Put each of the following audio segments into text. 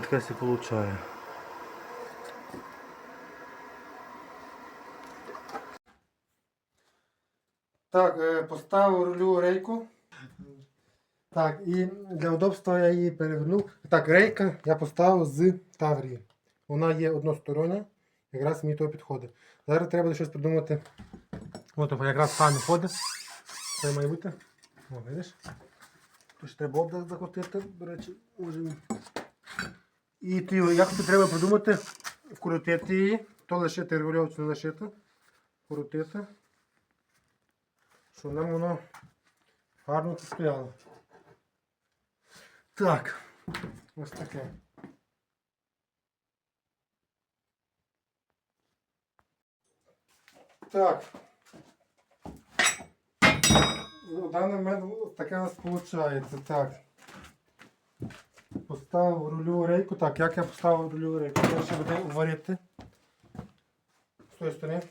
таке сі получає. Так, е, поставив рулю рейку. Так, і для удобства я її перевернув. Так, рейка я поставив з Таврії. Вона є одностороння, якраз мені то підходить. Зараз треба щось придумати. От тобто, якраз саме ходить. Це має бути. О, видиш? Тут треба обдах закрутити, до речі, може. І ти, як тобі треба придумати, вкрутити її, то лишити регульовку не лишити. Вкрутити щоб нам воно гарно тут стояло. Так, ось таке. Так. В даний момент таке у нас. Так. Поставив рульову рейку. Так, як я поставив рульову рейку? Я ще буде варити. З тої сторони.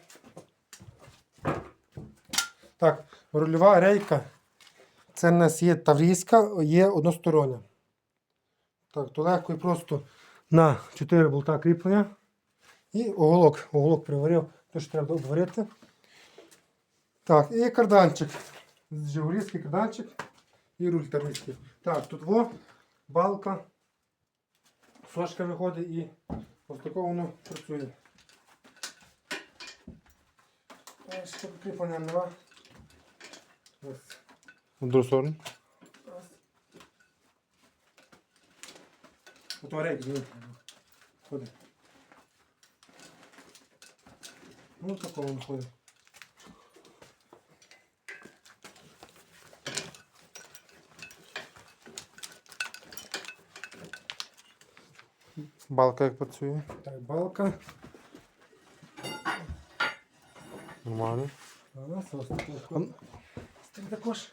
Так, рульова рейка. Це в нас є таврійська, є одностороння. Так, то легко і просто на 4 болта кріплення. І оголок. Оголок приварив, то що треба обварити. Так, і карданчик. Жигулівський карданчик і руль таврійський. Так, тут во балка. Сошка виходить і ось такого воно працює. Ще кріплення нема. Ось. В другу сторону. Ось. Ото рейк, диви. Ходи. Ну, такого він Балка як працює. Так, балка. Нормально. А, такого. Стій також.